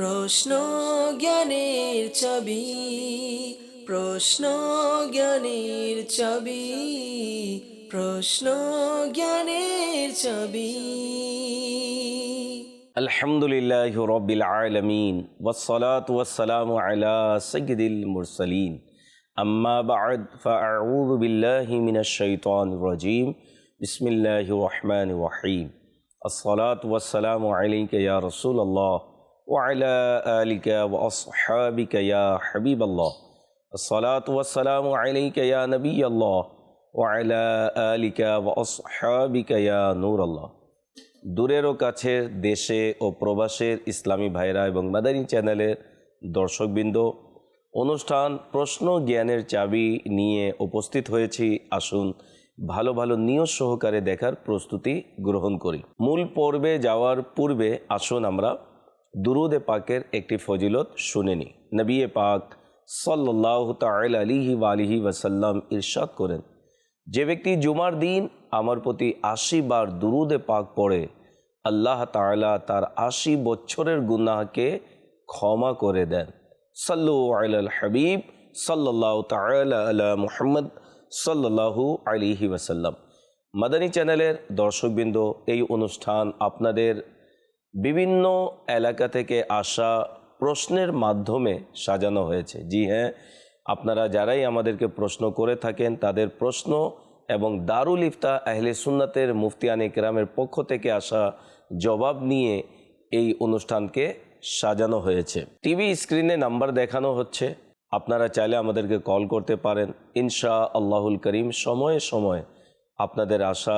প্রশ্ন জ্ঞানের চাবি প্রশ্ন জ্ঞানের চাবি প্রশ্ন জ্ঞানের চাবি الحمد لله رب العالمين والصلاة والسلام على سيد المرسلين أما بعد فأعوذ بالله من الشيطان الرجيم بسم الله الرحمن الرحيم الصلاة والسلام عليك يا رسول الله وعلى آلك وأصحابك يا حبيب الله الصلاة والسلام عليك يا نبي الله وعلى آلك وأصحابك يا نور الله দূরেরও কাছের দেশে ও প্রবাসের ইসলামী ভাইরা এবং মাদানী চ্যানেলের দর্শকবৃন্দ অনুষ্ঠান প্রশ্ন জ্ঞানের চাবি নিয়ে উপস্থিত হয়েছি আসুন ভালো ভালো নিয়ত সহকারে দেখার প্রস্তুতি গ্রহণ করি মূল পর্বে যাওয়ার পূর্বে আসুন আমরা দুরুদে পাকের একটি ফজিলত শুনে নিই নবিয়ে পাক সাল্লাহ তাল আলিহি আলিহি ওয়াসাল্লাম ইরশাদ করেন, যে ব্যক্তি জুমার দিন আমার প্রতি আশি বার দুরুদে পাক পড়ে, আল্লাহ তাআলা তার আশি বছরের গুনাহকে ক্ষমা করে দেন। সাল্লু আল হাবিব সাল্লাহ আলা মুহাম্মদ সাল্লাহু আলিহি ওয়াসাল্লাম। মাদানী চ্যানেলের দর্শকবৃন্দ, এই অনুষ্ঠান আপনাদের বিভিন্ন এলাকা থেকে আসা প্রশ্নের মাধ্যমে সাজানো হয়েছে। জি হ্যাঁ আপনারা যারাই আমাদেরকে প্রশ্ন করে থাকেন, তাদের প্রশ্ন এবং দারুল ইফতা আহলে সুন্নাতের মুফতিয়ান ইকরামের পক্ষ থেকে আসা জবাব নিয়ে এই অনুষ্ঠানকে সাজানো হয়েছে। টিভি স্ক্রিনে নাম্বার দেখানো হচ্ছে, আপনারা চাইলে আমাদেরকে কল করতে পারেন। ইনশা আল্লাহুল করিম, সময়ে সময়ে আপনাদের আসা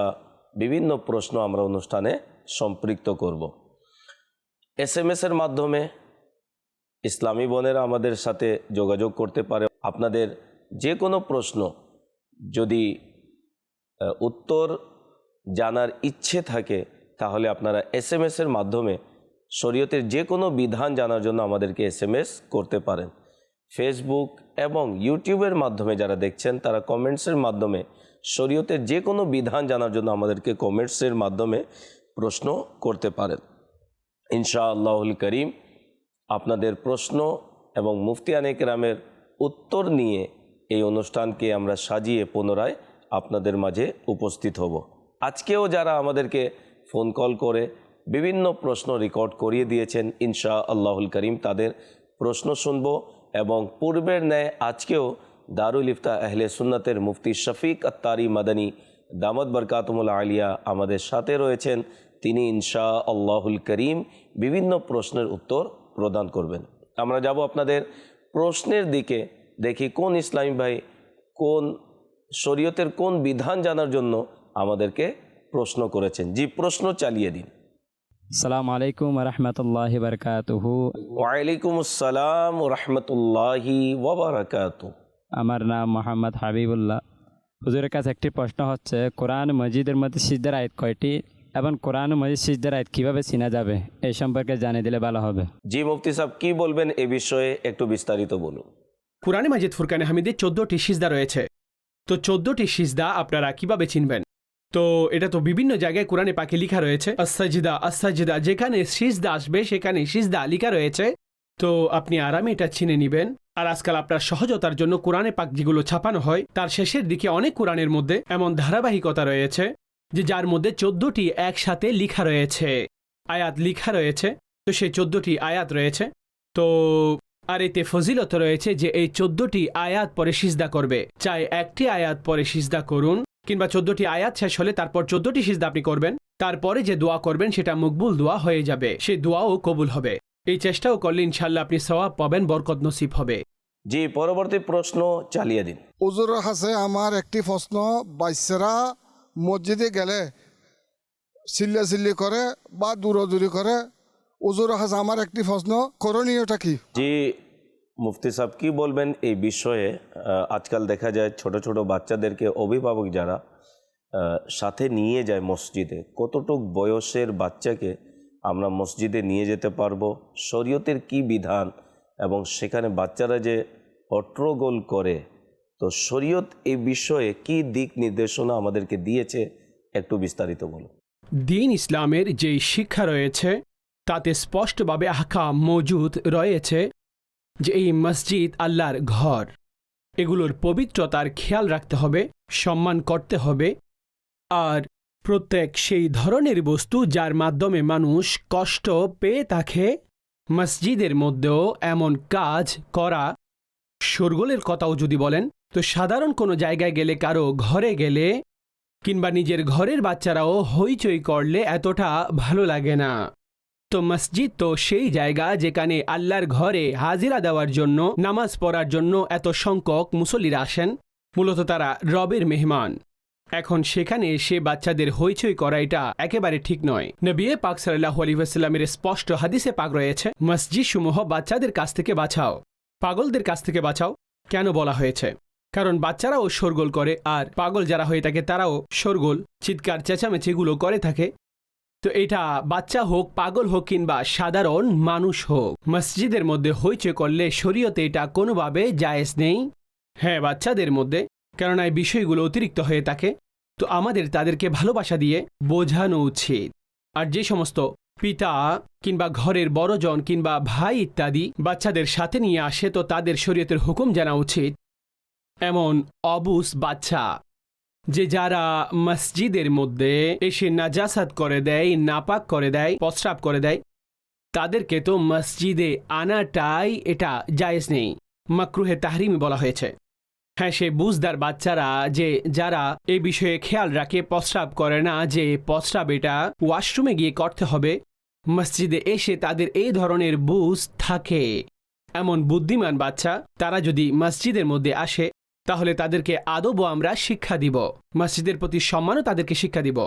বিভিন্ন প্রশ্ন আমরা অনুষ্ঠানে সম্পৃক্ত করব। এস এম এর মাধ্যমে ইসলামী বোনেরা আমাদের সাথে যোগাযোগ করতে পারে। আপনাদের যে কোনো প্রশ্ন যদি উত্তর জানার ইচ্ছে থাকে, তাহলে আপনারা এস এম এর মাধ্যমে শরীয়তের যে কোনো বিধান জানার জন্য আমাদেরকে এস এম এস করতে পারেন। ফেসবুক এবং ইউটিউবের মাধ্যমে যারা দেখছেন, তারা কমেন্টসের মাধ্যমে শরীয়তের যে কোনো বিধান জানার জন্য আমাদেরকে কমেন্টসের মাধ্যমে প্রশ্ন করতে পারেন। ইনশা আল্লাহুল করিম আপনাদের প্রশ্ন এবং মুফতিয়ান একরামের উত্তর নিয়ে এই অনুষ্ঠানকে আমরা সাজিয়ে পুনরায় আপনাদের মাঝে উপস্থিত হব। আজকেও যারা আমাদেরকে ফোন কল করে বিভিন্ন প্রশ্ন রেকর্ড করিয়ে দিয়েছেন ইনশা আল্লাহুল করিম তাদের প্রশ্ন শুনব এবং পূর্বের ন্যায় আজকেও দারুল ইফতা আহলে সুন্নাতের মুফতি শফিক আত্তারি মাদানী দামদ বরকাতমুল আলিয়া আমাদের সাথে রয়েছেন। তিনি ইনশা আল্লাহুল করিম বিভিন্ন প্রশ্নের উত্তর প্রদান করবেন। আমরা যাব আপনাদের প্রশ্নের দিকে দেখি কোন ইসলামী ভাই কোন শরীয়তের কোন বিধান জানার জন্য আমাদেরকে প্রশ্ন করেছেন। জি প্রশ্ন চালিয়ে দিন। সালাম আলাইকুম রহমতুল্লাহ বরকাতুহু। ওয়ালাইকুম আসসালাম রহমতুল্লাহি ওবরাকাত আমার নাম মোহাম্মদ হাবিবুল্লাহ। হুজুরের কাছে একটি প্রশ্ন হচ্ছে কোরআন মসজিদের মধ্যে সিজদার আয়াত কয়টি? এবং কোরআন মজিদ সিজদার আয়াত কীভাবে চিনা যাবে এই সম্পর্কে জানিয়ে দিলে ভালো হবে। জি মুফতি সাহেব কি বলবেন এ বিষয়ে একটু বিস্তারিত বলুন। কুরআনে মাজিদ ফুরকানে হামিদে চোদ্দটি সিজদা রয়েছে। তো চোদ্দটি সিজদা আপনারা কীভাবে চিনবেন? তো এটা তো বিভিন্ন জায়গায় কোরআনে পাখি লিখা রয়েছে আসাজিদা আসাজিদা যেখানে সিজদা আসবে সেখানে সিজদা লেখা রয়েছে। তো আপনি আরামে এটা চিনে নেবেন। আর আজকাল আপনার সহজতার জন্য কোরআনে পাক যেগুলো ছাপানো হয় তার শেষের দিকে অনেক কোরআনের মধ্যে এমন ধারাবাহিকতা রয়েছে। যে যার মধ্যে চোদ্দটি একসাথে লিখা রয়েছে। আয়াত লিখা রয়েছে তো সেই চোদ্দটি আয়াত রয়েছে। তো আর এতে ফজিলত রয়েছে যে এই চোদ্দটি আয়াত পরে সিজদা করবে। চাই একটি আয়াত পরে সিজদা করুন কিংবা চোদ্দটি আয়াত শেষ হলে তারপর চোদ্দটি সিজদা আপনি করবেন। তারপরে যে দোয়া করবেন সেটা মকবুল দোয়া হয়ে যাবে। সেই দোয়াও কবুল হবে। এই চেষ্টাও করলে ইনশাল্লাহ আপনি সওয়াব পাবেন বরকত নসিব হবে। জি পরবর্তী প্রশ্ন চালিয়ে দিন। উজুর কাছে আমার একটি প্রশ্ন বাচ্চারা মসজিদে গেলে চিল্লা চিল্লি করে বা দূরদূরি করে উজুর কাছে আমার একটি প্রশ্ন, করণীয়টা কি? জি, মুফতি সাহেব, কি বলবেন এই বিষয়ে? আজকাল দেখা যায় ছোট ছোট বাচ্চাদেরকে অভিভাবক যারা সাথে নিয়ে যায় মসজিদে, কতটুক বয়সের বাচ্চাকে আমরা মসজিদে নিয়ে যেতে পারব? শরীয়তের কি বিধান? এবং সেখানে বাচ্চারা যে অট্রগোল করে তো শরীয়ত এই বিষয়ে কি দিক নির্দেশনা আমাদেরকে দিয়েছে, একটু বিস্তারিত বলুন। দিন ইসলামের যেই শিক্ষা রয়েছে, তাতে স্পষ্টভাবে আহকাম মজুদ রয়েছে যে এই মসজিদ আল্লাহর ঘর। এগুলোর পবিত্রতার খেয়াল রাখতে হবে, সম্মান করতে হবে, আর প্রত্যেক সেই ধরনের বস্তু যার মাধ্যমে মানুষ কষ্ট পেয়ে থাকে, মসজিদের মধ্যেও এমন কাজ করা শোরগোলের কথাও যদি বলেন, তো সাধারণ কোনো জায়গায় গেলে কারও ঘরে গেলে কিংবা নিজের ঘরের বাচ্চারাও হইচই করলে এতটা ভালো লাগে না। তো মসজিদ তো সেই জায়গা যেখানে আল্লাহর ঘরে হাজিরা দেওয়ার জন্য, নামাজ পড়ার জন্য এত সংখ্যক মুসল্লিরা আসেন, মূলত তারা রবের মেহমান। এখন সেখানে সে বাচ্চাদের হইচই করা এটা একেবারে ঠিক নয়। নবী পাক সাল্লাহ আলিহাস্লামের স্পষ্ট হাদিসে পাক রয়েছে মসজিদ সমূহ বাচ্চাদের কাছ থেকে বাঁচাও পাগলদের কাছ থেকে বাঁচাও, কেন বলা হয়েছে? কারণ বাচ্চারাও শোরগোল করে আর পাগল যারা হয়ে থাকে তারাও শোরগোল, চিৎকার চেঁচামেচিগুলো করে থাকে। তো এটা বাচ্চা হোক, পাগল হোক কিংবা সাধারণ মানুষ হোক, মসজিদের মধ্যে হইচই করলে শরীয়তে এটা কোনোভাবে জায়েজ নেই। হ্যাঁ বাচ্চাদের মধ্যে, কেননা এই বিষয়গুলো অতিরিক্ত হয়ে থাকে। তো আমাদের তাদেরকে ভালোবাসা দিয়ে বোঝানো উচিত। আর যে সমস্ত পিতা কিংবা ঘরের বড়জন কিংবা ভাই ইত্যাদি বাচ্চাদের সাথে নিয়ে আসে, তো তাদের শরীয়তের হুকুম জানা উচিত এমন অবুস বাচ্চা যে যারা মসজিদের মধ্যে এসে নাজাসাত করে দেয়, নাপাক করে দেয়, প্রস্রাব করে দেয়, তাদেরকে তো মসজিদে আনাটাই এটা জায়েজ নেই। মাকরুহে তাহরিমি বলা হয়েছে। হ্যাঁ সে বুঝদার বাচ্চারা যে যারা এ বিষয়ে খেয়াল রাখে, প্রস্রাব করে না, যে প্রস্রাব এটা ওয়াশরুমে গিয়ে করতে হবে মসজিদে এসে তাদের এই ধরনের বুঝ থাকে। এমন বুদ্ধিমান বাচ্চা, তারা যদি মসজিদের মধ্যে আসে, তাহলে তাদেরকে আদবও আমরা শিক্ষা দিব। মসজিদের প্রতি সম্মানও তাদেরকে শিক্ষা দিব।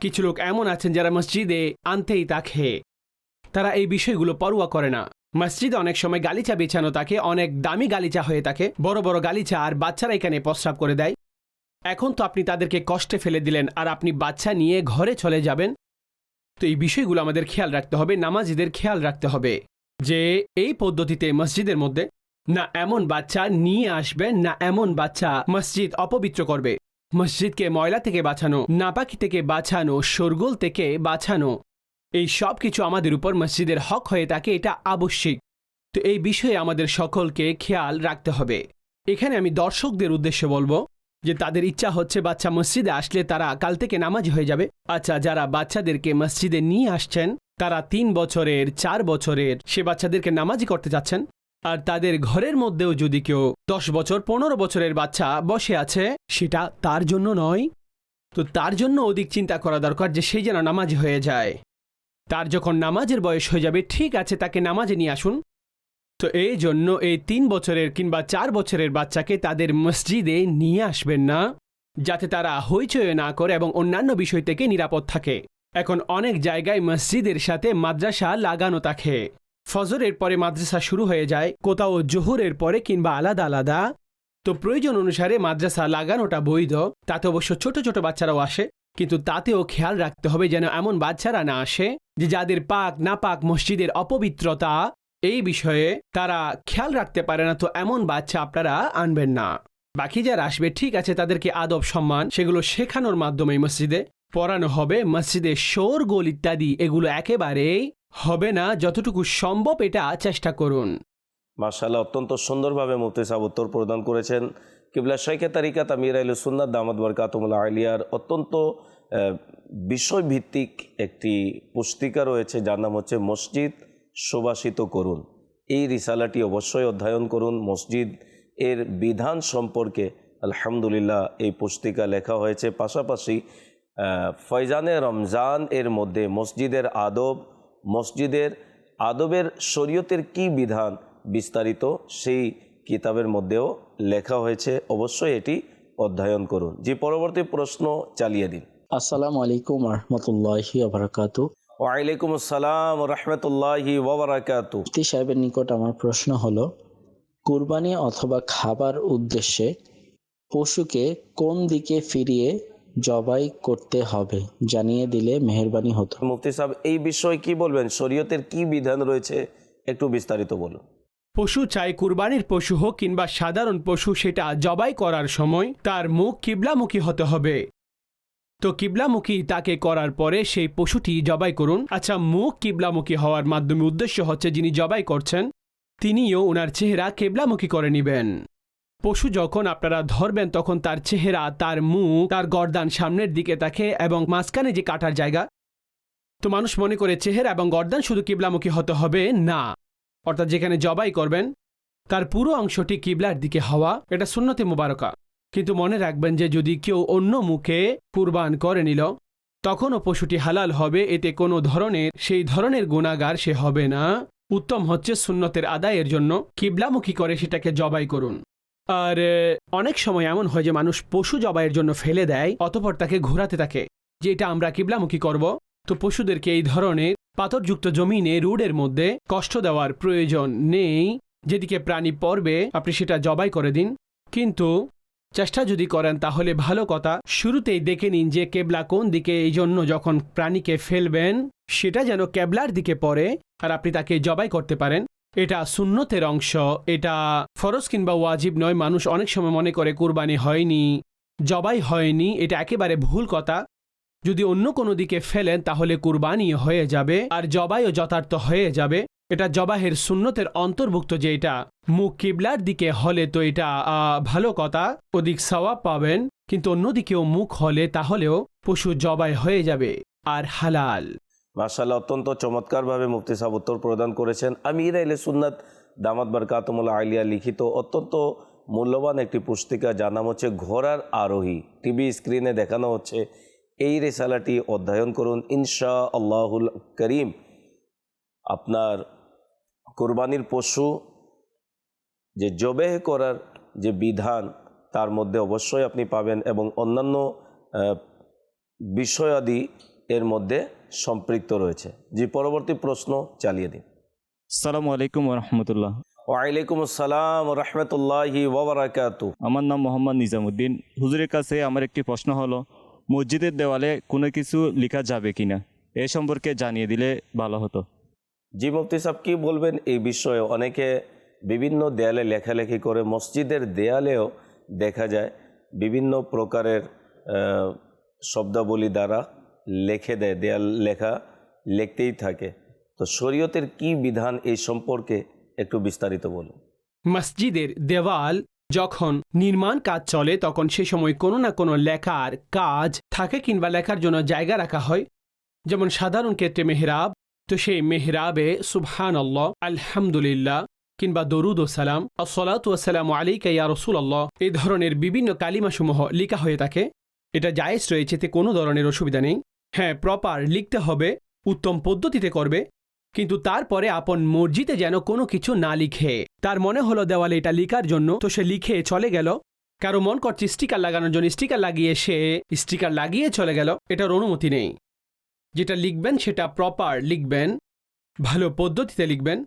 কিছু লোক এমন আছেন যারা মসজিদে আনতেই তাকে। তারা এই বিষয়গুলো পরোয়া করে না। মসজিদে অনেক সময় গালিচা বিছানো থাকে অনেক দামি গালিচা হয়ে থাকে বড় বড় গালিচা আর বাচ্চারা এখানে প্রস্রাব করে দেয়। এখন তো আপনি তাদেরকে কষ্টে ফেলে দিলেন, আর আপনি বাচ্চা নিয়ে ঘরে চলে যাবেন তো এই বিষয়গুলো আমাদের খেয়াল রাখতে হবে, নামাজিদের খেয়াল রাখতে হবে যে এই পদ্ধতিতে মসজিদের মধ্যে না এমন বাচ্চা নিয়ে আসবে, না এমন বাচ্চা মসজিদ অপবিত্র করবে। মসজিদকে ময়লা থেকে বাঁচানো, নাপাকি থেকে বাঁচানো, শোরগোল থেকে বাঁচানো, এই সব কিছু আমাদের উপর মসজিদের হক হয়ে থাকে, এটা আবশ্যিক। তো এই বিষয়ে আমাদের সকলকে খেয়াল রাখতে হবে। এখানে আমি দর্শকদের উদ্দেশ্যে বলব যে তাদের ইচ্ছা হচ্ছে বাচ্চা মসজিদে আসলে তারা কাল থেকে নামাজ হয়ে যাবে। আচ্ছা যারা বাচ্চাদেরকে মসজিদে নিয়ে আসছেন, তারা তিন বছরের, চার বছরের সে বাচ্চাদেরকে নামাজি করতে যাচ্ছেন? আর তাদের ঘরের মধ্যেও যদি কেউ দশ বছর, পনেরো বছরের বাচ্চা বসে আছে, সেটা তার জন্য নয়। তো তার জন্য অধিক চিন্তা করা দরকার যে সেই যেন নামাজ হয়ে যায়। তার যখন নামাজের বয়স হয়ে যাবে, ঠিক আছে, তাকে নামাজে নিয়ে আসুন। তো এই জন্য এই তিন বছরের কিংবা চার বছরের বাচ্চাকে তাদের মসজিদে নিয়ে আসবেন না, যাতে তারা হইচই না করে এবং অন্যান্য বিষয় থেকে নিরাপদ থাকে। এখন অনেক জায়গায় মসজিদের সাথে মাদ্রাসা লাগানো থাকে। ফজরের পরে মাদ্রাসা শুরু হয়ে যায়, কোথাও জোহরের পরে কিংবা আলাদা আলাদা। তো প্রয়োজন অনুসারে মাদ্রাসা লাগানোটা বৈধ, তাতে অবশ্য ছোট ছোট বাচ্চারাও আসে, কিন্তু তাতেও খেয়াল রাখতে হবে যেন এমন বাচ্চারা না আসে যে যাদের পাক না পাক মসজিদের অপবিত্রতা এই বিষয়ে তারা খেয়াল রাখতে পারে না, তো এমন বাচ্চা আপনারা আনবেন না। বাকি যারা আসবে, ঠিক আছে, তাদেরকে আদব সম্মান, সেগুলো শেখানোর মাধ্যমে মসজিদে পড়ানো হবে। মসজিদে শোর গোল ইত্যাদি, এগুলো একেবারেই হবে না। যতটুকু সম্ভব এটা চেষ্টা করুন। মার্শাল্লাহ অত্যন্ত সুন্দরভাবে মুফতি সাহেব উত্তর প্রদান করেছেন। কিবলা শেখে তারিকা তামির আল সুন্নাত দামাদ বরকাতমুল্লা আলিয়ার অত্যন্ত বিষয়ভিত্তিক একটি পুস্তিকা রয়েছে, যার নাম হচ্ছে মসজিদ সুবাসিত করুন। এই রিসালাটি অবশ্যই অধ্যয়ন করুন। মসজিদ এর বিধান সম্পর্কে আলহামদুলিল্লাহ এই পুস্তিকা লেখা হয়েছে। পাশাপাশি ফয়জানে রমজান এর মধ্যে মসজিদের আদব, মসজিদের আদবের শরীয়তের কি বিধান বিস্তারিত সেই কিতাবের মধ্যেও লেখা হয়েছে। অবশ্যই এটি অধ্যয়ন করুন। যে পরবর্তী প্রশ্ন চালিয়ে দিন। আসসালামু আলাইকুম রহমতুল্লাহি আবরাকাত ওয়ালাইকুম আসসালাম রহমতুল্লাহি ওবরাকাতু। মুফতি সাহেবের নিকট আমার প্রশ্ন হলো কুরবানি অথবা খাবার উদ্দেশ্যে পশুকে কোন দিকে ফিরিয়ে জবাই করতে হবে জানিয়ে দিলে মেহেরবানি হতো? মুফতি সাহেব এই বিষয়ে কি বলবেন? শরীয়তের কি বিধান রয়েছে? একটু বিস্তারিত বলুন। পশু চাই কুরবানির পশু হোক কিংবা সাধারণ পশু সেটা জবাই করার সময় তার মুখ কিবলামুখী হতে হবে। তো কিবলামুখী তাকে করার পরে সেই পশুটি জবাই করুন। আচ্ছা মুখ কিবলামুখী হওয়ার মাধ্যমে উদ্দেশ্য হচ্ছে যিনি জবাই করছেন, তিনিও ওনার চেহারা কেবলামুখী করে নেবেন। পশু যখন আপনারা ধরবেন, তখন তার চেহারা, তার মুখ, তার গর্দান সামনের দিকে থাকে এবং মাঝখানে যে কাটার জায়গা, তো মানুষ মনে করে চেহারা এবং গর্দান শুধু কিবলামুখী হতে হবে? না। অর্থাৎ যেখানে জবাই করবেন, তার পুরো অংশটি কিবলার দিকে হওয়া, এটা সুন্নতে মুবারকা। কিন্তু মনে রাখবেন যে যদি কেউ অন্য মুখে কুরবান করে নিল, তখনও পশুটি হালাল হবে, এতে কোনো ধরনের, সেই ধরনের গুণাগার সে হবে না। উত্তম হচ্ছে সুন্নতের আদায়ের জন্য কিবলামুখী করে সেটাকে জবাই করুন। আর অনেক সময় এমন হয় যে মানুষ পশু জবাইয়ের জন্য ফেলে দেয়, অতপর তাকে ঘোরাতে থাকে, যে এটা আমরা কিবলামুখী করব। তো পশুদেরকে এই ধরনের পাথরযুক্ত জমিনে, রুডের মধ্যে কষ্ট দেওয়ার প্রয়োজন নেই। যেদিকে প্রাণী পড়বে, আপনি সেটা জবাই করে দিন। কিন্তু চেষ্টা যদি করেন, তাহলে ভালো কথা। শুরুতেই দেখে নিন যে কেবলা কোন দিকে এই জন্য যখন প্রাণীকে ফেলবেন, সেটা যেন কেবলার দিকে পড়ে আর আপনি তাকে জবাই করতে পারেন। এটা সুন্নতের অংশ। এটা ফরজ কিংবা ওয়াজিব নয়। মানুষ অনেক সময় মনে করে কুরবানি হয়নি, জবাই হয়নি। এটা একেবারে ভুল কথা। যদি অন্য কোনো দিকে ফেলেন, তাহলে কুরবানি হয়ে যাবে আর জবাইও যথার্থ হয়ে যাবে। এটা জবাহের সুন্নতের অন্তর্ভুক্ত যে এটা। মুখ কিবলার দিকে হলে তো এটা ভালো কথা অধিক সওয়াব পাবেন, কিন্তু অন্যদিকেও মুখ হলে তাহলেও পশু জবাই হয়ে যাবে আর হালাল। মার্শাল্লাহ অত্যন্ত চমৎকারভাবে মুফতি সাহেব উত্তর প্রদান করেছেন। আমির আইলে সুন্নাত দামাত বারকাতমুল্লা আলিয়া লিখিত অত্যন্ত মূল্যবান একটি পুস্তিকা যার নাম হচ্ছে ঘোড়ার আরোহী। টিভি স্ক্রিনে দেখানো হচ্ছে এই রেসালাটি অধ্যয়ন করুন। ইনশা আল্লাহুল করিম, আপনার কোরবানির পশু যে জবেহ করার যে বিধান তার মধ্যে অবশ্যই আপনি পাবেন এবং অন্যান্য বিষয়াদি এর মধ্যে সম্পৃক্ত রয়েছে। যে পরবর্তী প্রশ্ন চালিয়ে দিন। সালামু আলাইকুম রহমতুল্লাহ ওয়ালাইকুম আসসালাম রহমতুল্লাহি ওবরাকাতু আমার নাম মোহাম্মদ নিজামুদ্দিন। হুজুরের কাছে আমার একটি প্রশ্ন হলো মসজিদের দেওয়ালে কোনো কিছু লেখা যাবে কিনা? এ সম্পর্কে জানিয়ে দিলে ভালো হতো। জি মুফতি সাহেব কি বলবেন এই বিষয়ে? অনেকে বিভিন্ন দেয়ালে লেখালেখি করে মসজিদের দেয়ালেও দেখা যায় বিভিন্ন প্রকারের শব্দাবলী দ্বারা লেখে দেয়, দেয়াল লেখা লিখতেই থাকে। তো শরীয়তের কি বিধান এই সম্পর্কে একটু বিস্তারিত বলুন। মসজিদের দেওয়াল যখন নির্মাণ কাজ চলে, তখন সে সময় কোনো না কোনো লেখার কাজ থাকে কিংবা লেখার জন্য জায়গা রাখা হয়। যেমন সাধারণ ক্ষেত্রে মেহরাব তো সেই মেহরাবে সুবহান আল্লাহ আলহামদুলিল্লাহ, কিংবা দরুদ ও সালাম, আসসালাতু আসসালাম আলাইকা ইয়া রসুল আল্লাহ এই ধরনের বিভিন্ন কালিমাসমূহ লিখা হয়ে থাকে। এটা জায়েজ রয়েছে এতে কোনো ধরনের অসুবিধা নেই। হ্যাঁ প্রপার লিখতে হবে, উত্তম পদ্ধতিতে করবে, কিন্তু তারপরে আপন মসজিদে যেন কোনো কিছু না লিখে। তার মনে হলো দেওয়ালে এটা লিখার জন্য, তো সে লিখে চলে গেল। কারও মন করছে স্টিকার লাগানোর জন্য স্টিকার লাগিয়ে সে স্টিকার লাগিয়ে চলে গেল। এটার অনুমতি নেই। যেটা লিখবেন সেটা প্রপার লিখবেন, ভালো পদ্ধতিতে লিখবেন।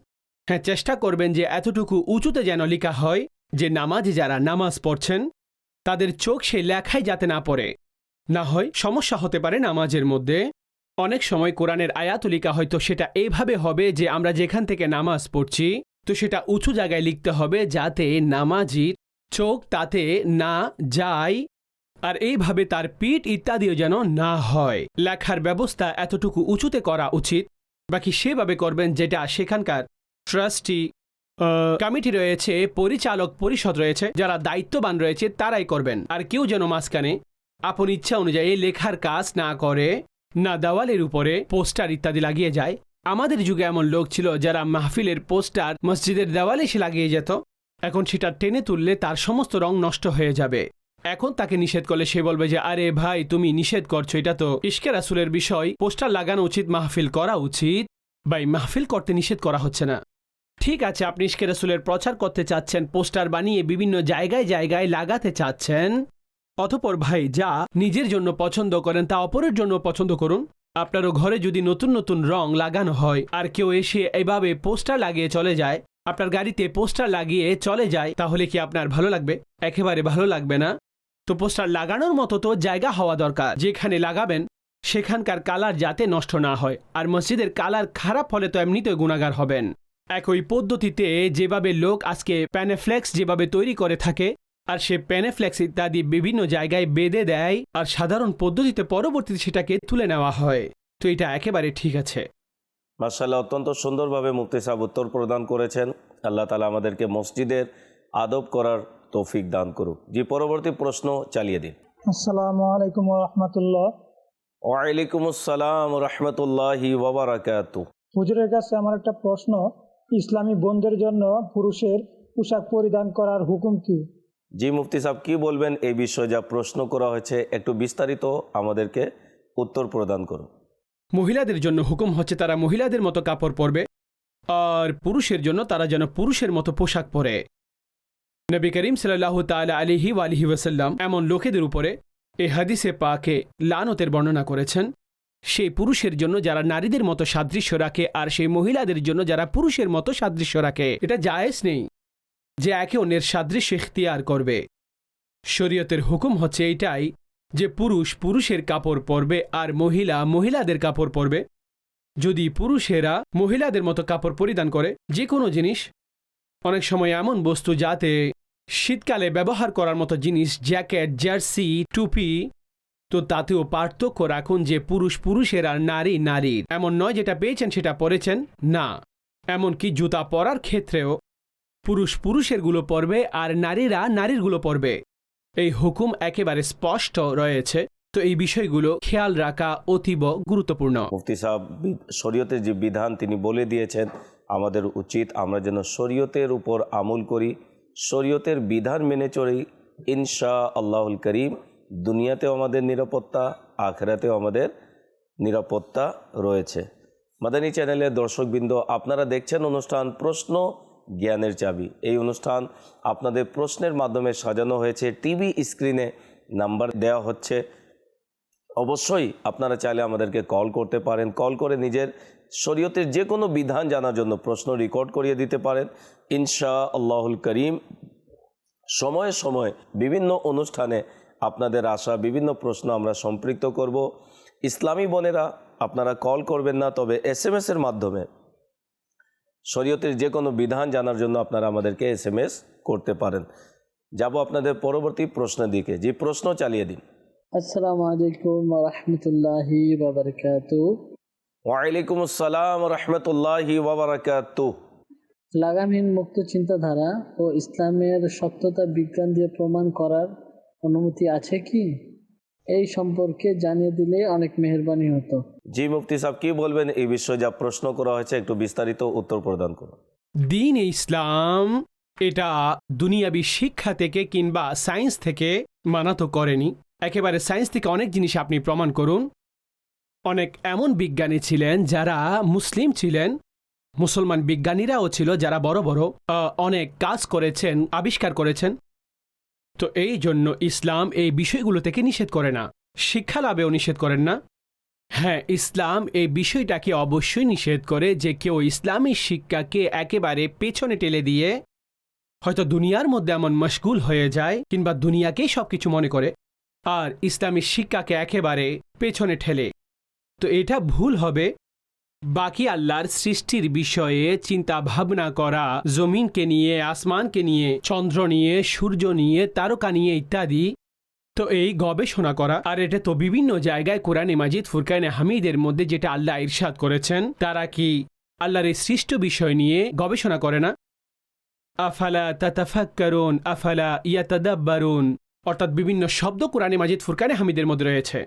হ্যাঁ চেষ্টা করবেন যে এতটুকু উঁচুতে যেন লেখা হয় যে নামাজে যারা নামাজ পড়ছেন, তাদের চোখ সেই লেখায় যাতে না পড়ে। না হয় সমস্যা হতে পারে নামাজের মধ্যে। অনেক সময় কোরআনের আয়াতলিকা হয়তো সেটা এইভাবে হবে যে আমরা যেখান থেকে নামাজ পড়ছি, তো সেটা উঁচু জায়গায় লিখতে হবে যাতে নামাজির চোখ তাতে না যায়। আর এইভাবে তার পিঠ ইত্যাদিও যেন না হয়। লেখার ব্যবস্থা এতটুকু উঁচুতে করা উচিত। বাকি সেভাবে করবেন যেটা সেখানকার ট্রাস্টি কমিটি রয়েছে, পরিচালক পরিষদ রয়েছে, যারা দায়িত্ববান রয়েছে তারাই করবেন। আর কেউ যেন মাঝখানে আপন ইচ্ছা অনুযায়ী লেখার কাজ না করে, না দেওয়ালের উপরে পোস্টার ইত্যাদি লাগিয়ে যায়। আমাদের যুগে এমন লোক ছিল যারা মাহফিলের পোস্টার মসজিদের দেওয়ালে এসে লাগিয়ে যেত। এখন সেটা টেনে তুললে তার সমস্ত রং নষ্ট হয়ে যাবে। এখন তাকে নিষেধ করলে সে বলবে যে, আরে ভাই, তুমি নিষেধ করছ, এটা তো ইশকে রাসুলের বিষয়। পোস্টার লাগানো উচিত, মাহফিল করা উচিত। ভাই, মাহফিল করতে নিষেধ করা হচ্ছে না। ঠিক আছে, আপনি ইশকে রাসুলের প্রচার করতে চাচ্ছেন, পোস্টার বানিয়ে বিভিন্ন জায়গায় জায়গায় লাগাতে চাচ্ছেন। অতপর ভাই, যা নিজের জন্য পছন্দ করেন, তা অপরের জন্য পছন্দ করুন। আপনারও ঘরে যদি নতুন নতুন রং লাগানো হয়, আর কেউ এসে এভাবে পোস্টার লাগিয়ে চলে যায়, আপনার গাড়িতে পোস্টার লাগিয়ে চলে যায়, তাহলে কি আপনার ভালো লাগবে? একেবারে ভালো লাগবে না? তো পোস্টার লাগানোর মতো তো জায়গা হওয়া দরকার। যেখানে লাগাবেন, সেখানকার কালার যাতে নষ্ট না হয়। আর মসজিদের কালার খারাপ হলে তো এমনিতে গুণাগার হবেন। একই পদ্ধতিতে যেভাবে লোক আজকে প্যানেফ্লেক্স যেভাবে তৈরি করে থাকে, আর সে প্যানেফ্লেক্স ইত্যাদি বিভিন্ন জায়গায় বেঁধে দেয়, আর সাধারণ পদ্ধতিতে পরবর্তীতে সেটাকে তুলে নেওয়া হয়। তো এটা একেবারে ঠিক আছে। মার্শাল্লাহ অত্যন্ত সুন্দরভাবে মুফতি সাহেব উত্তর প্রদান করেছেন। আল্লাহ তালা আমাদেরকে মসজিদের আদব করার তৌফিক দান করুক। যে পরবর্তী প্রশ্ন চালিয়ে দিন। আসসালামু আলাইকুম রহমতুল্লাহ। ওয়ালাইকুম আসসালাম রহমতুল্লাহি ওবরাকাতু হুজুরের কাছে আমার একটা প্রশ্ন ইসলামী বোনদের জন্য পুরুষের পোশাক পরিধান করার হুকুম কি? জি মুফতি সাহেব কি বলবেন? এই বিষয়ে যা প্রশ্ন করা হয়েছে একটু বিস্তারিত আমাদেরকে উত্তর প্রদান করুন। মহিলাদের জন্য হুকুম হচ্ছে তারা মহিলাদের মতো কাপড় পরবে আর পুরুষের জন্য তারা যেন পুরুষের মতো পোশাক পরে। নবী করিম সাল্লাহ তালা আলিহি আলিহি ওয়াসাল্লাম এমন লোকেদের উপরে এ হাদিসে পাকে লানতের বর্ণনা করেছেন। সেই পুরুষের জন্য যারা নারীদের মতো সাদৃশ্য রাখে আর সেই মহিলাদের জন্য যারা পুরুষের মতো সাদৃশ্য রাখে, এটা জায়েজ নেই যে একে অন্যের সাদৃশ্য ইখতিয়ার করবে। শরীয়তের হুকুম হচ্ছে এইটাই যে পুরুষ পুরুষের কাপড় পরবে আর মহিলা মহিলাদের কাপড় পরবে। যদি পুরুষেরা মহিলাদের মতো কাপড় পরিধান করে, যে কোনো জিনিস অনেক সময় এমন বস্তু যাতে শীতকালে ব্যবহার করার মতো জিনিস, জ্যাকেট, জার্সি, টুপি, তো তাতেও পার্থক্য রাখুন যে পুরুষ পুরুষের আর নারী নারীর। এমন নয় যেটা পেয়েছেন, সেটা পরেছেন? না। এমনকি জুতা পরার ক্ষেত্রেও পুরুষ পুরুষেরগুলো পরবে আর নারীরা নারীরগুলো পরবে। এই হুকুম একেবারে স্পষ্ট রয়েছে। তো এই বিষয়গুলো খেয়াল রাখা অতীব গুরুত্বপূর্ণ। মুফতি সাহেব শরীয়তের যে বিধান তিনি বলে দিয়েছেন আমাদের উচিত আমরা যেন শরীয়তের উপর আমল করি, শরীয়তের বিধান মেনে চলি। ইনশা আল্লাহুল করিম, দুনিয়াতেও আমাদের নিরাপত্তা, আখেরাতেও আমাদের নিরাপত্তা রয়েছে। মাদানী চ্যানেলের দর্শকবৃন্দ, আপনারা দেখছেন অনুষ্ঠান প্রশ্ন জ্ঞানের চাবি। এই অনুষ্ঠান আপনাদের প্রশ্নের মাধ্যমে সাজানো হয়েছে। টিভি স্ক্রিনে নাম্বার দেওয়া হচ্ছে। অবশ্যই আপনারা চাইলে আমাদেরকে কল করতে পারেন। কল করে নিজের শরীয়তের যে কোনো বিধান জানার জন্য প্রশ্ন রেকর্ড করিয়ে দিতে পারেন। ইনশা আল্লাহুল করিম সময়ে সময়ে বিভিন্ন অনুষ্ঠানে আপনাদের আসা বিভিন্ন প্রশ্ন আমরা সম্পৃক্ত করব। ইসলামী বোনেরা, আপনারা কল করবেন না, তবে এস এম এসের মাধ্যমে শরীয়তের যে কোনো বিধান জানার জন্য আপনারা আমাদেরকে এস এম এস করতে পারেন। যাব আপনাদের পরবর্তী প্রশ্নের দিকে। যে প্রশ্ন চালিয়ে দিন। আসসালামু আলাইকুম রহমতুল্লাহি ওয়ালাইকুম আসসালাম রহমতুল্লাহি ওবরাকাতু লাগামহীন মুক্ত চিন্তাধারা ও ইসলামের সত্যতা বিজ্ঞান দিয়ে প্রমাণ করার অনুমতি আছে কি? এই সম্পর্কে জানিয়ে দিলে অনেক মেহরবানি হতো। জি মুফতি সাহেব কি বলবেন? এই বিষয়ে যা প্রশ্ন করা হয়েছে একটু বিস্তারিত উত্তর প্রদান করুন। দিন ইসলাম এটা দুনিয়াবি শিক্ষা থেকে কিংবা সায়েন্স থেকে মানা তো করেনি। একেবারে সায়েন্স থেকে অনেক জিনিস আপনি প্রমাণ করুন। অনেক এমন বিজ্ঞানী ছিলেন যারা মুসলিম ছিলেন, মুসলমান বিজ্ঞানীরাও ছিল যারা বড় বড় অনেক কাজ করেছেন, আবিষ্কার করেছেন। তো এই জন্য ইসলাম এই বিষয়গুলো থেকে নিষেধ করে না। শিক্ষা লাভেও নিষেধ করেন না। হ্যাঁ ইসলাম এই বিষয়টাকে অবশ্যই নিষেধ করে যে কেউ ইসলামী শিক্ষাকে একেবারে পেছনে টেলে দিয়ে হয়তো দুনিয়ার মধ্যে এমন মশগুল হয়ে যায় কিংবা দুনিয়াকেই সব কিছু মনে করে, আর ইসলামী শিক্ষাকে একেবারে পেছনে ঠেলে। তো এটা ভুল হবে। বাকি আল্লাহর সৃষ্টির বিষয়ে চিন্তা ভাবনা করা, জমিনকে নিয়ে, আসমানকে নিয়ে, চন্দ্র নিয়ে, সূর্য নিয়ে, তারকা নিয়ে ইত্যাদি। তো এই গবেষণা করা, আর এটা তো বিভিন্ন জায়গায় কোরআনে মাজিদ, ফুরকানে হামিদের মধ্যে যেটা আল্লাহ ইরশাদ করেছেন, তারা কি আল্লাহর এই সৃষ্ট বিষয় নিয়ে গবেষণা করে না? আফালা তাতাফাক্কারুন, আফালা ইয়াতাদাব্বারুন। অর্থাৎ বিভিন্ন শব্দ কোরআনে মাজিদ, ফুরকানে হামিদের মধ্যে রয়েছে।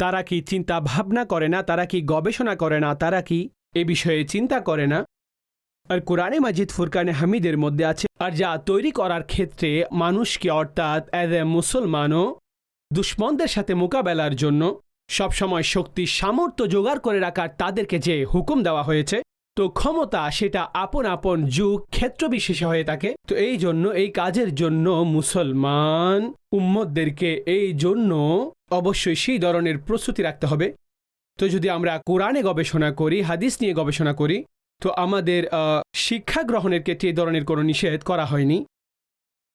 তারা কি চিন্তা ভাবনা করে না? তারা কি গবেষণা করে না? তারা কি এ বিষয়ে চিন্তা করে না? আর কোরআনে মাজিদ ফুরকানে হামিদের মধ্যে আছে, আর যা তৈরি করার ক্ষেত্রে মানুষকে অর্থাৎ অ্যাজ এ মুসলমানও দুশ্মনদের সাথে মোকাবেলার জন্য সবসময় শক্তি, সামর্থ্য জোগাড় করে রাখার তাদেরকে যে হুকুম দেওয়া হয়েছে, তো ক্ষমতা সেটা আপন আপন যুগ, ক্ষেত্র বিশেষে হয়ে থাকে। তো এই জন্য, এই কাজের জন্য মুসলমান উম্মদদেরকে এই জন্য অবশ্যই সেই ধরনের প্রস্তুতি রাখতে হবে। তো যদি আমরা কোরআনে গবেষণা করি, হাদিস নিয়ে গবেষণা করি, তো আমাদের শিক্ষা গ্রহণের ক্ষেত্রে এই ধরনের কোনো নিষেধ করা হয়নি।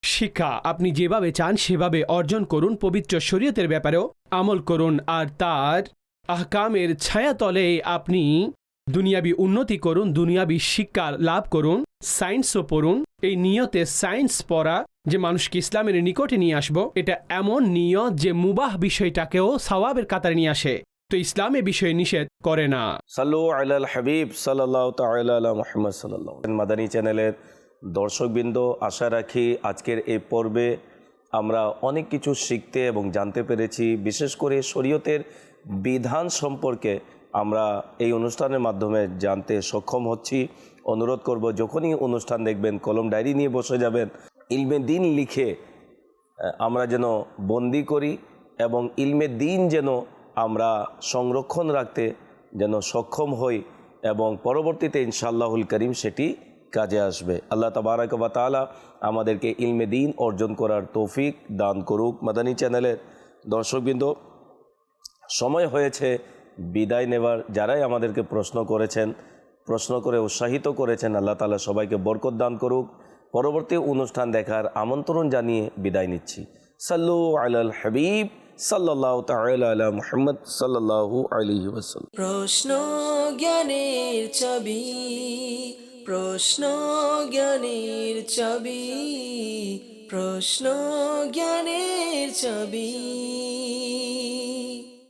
শিক্ষা আপনি যেভাবে চান সেভাবে অর্জন করুন, পবিত্র শরীয়তের ব্যাপারেও আমল করুন, আর তার আহকামের ছায়াতলে আপনি দুনিয়াবি উন্নতি করুন, দুনিয়াবি শিক্ষা লাভ করুন, সায়েন্সও পড়ুন, এই নিয়তে সায়েন্স পড়া যে মানুষকে ইসলামের নিকটে নিয়ে আসব, এটা এমন নিয়ত যে মুবাহ বিষয়টাকেও সওয়াবের কাতারে নিয়ে আসে। তো ইসলাম বিষয়ে নিষেধ করে না। সাল্লু আলাল হাবিব সাল্লাহ তালা মোহাম্মদ সাল্লাহ মাদানী চ্যানেলের দর্শকবৃন্দ, আশা রাখি আজকের এই পর্বে আমরা অনেক কিছু শিখতে এবং জানতে পেরেছি। বিশেষ করে শরীয়তের বিধান সম্পর্কে আমরা এই অনুষ্ঠানের মাধ্যমে জানতে সক্ষম হচ্ছি। অনুরোধ করব, যখনই অনুষ্ঠান দেখবেন, কলম ডায়েরি নিয়ে বসে যাবেন। ইলমে দিন লিখে আমরা যেন বন্দি করি এবং ইলমে দিন যেন আমরা সংরক্ষণ রাখতে যেন সক্ষম হই এবং পরবর্তীতে ইনশাআল্লাহুল করিম সেটি কাজে আসবে। আল্লাহ তাবারাক বা তাআলা আমাদেরকে ইলমে দিন অর্জন করার তৌফিক দান করুক। মাদানী চ্যানেলের দর্শকবৃন্দ, সময় হয়েছে বিদায় নেবার। যারাই আমাদেরকে প্রশ্ন করেছেন, প্রশ্ন করে উৎসাহিত করেছেন, আল্লাহ তালা সবাইকে বরকত দান করুক। পরবর্তী অনুষ্ঠান দেখার আমন্ত্রণ জানিয়ে বিদায় নিচ্ছি। সাল্লু আলাল হাবিব সাল্লাহ আলা মুহাম্মদ সাল্লাহু ওসাল্লাম প্রশ্ন জ্ঞানের ছবি প্রশ্ন জ্ঞানের ছবি প্রশ্ন জ্ঞানের ছবি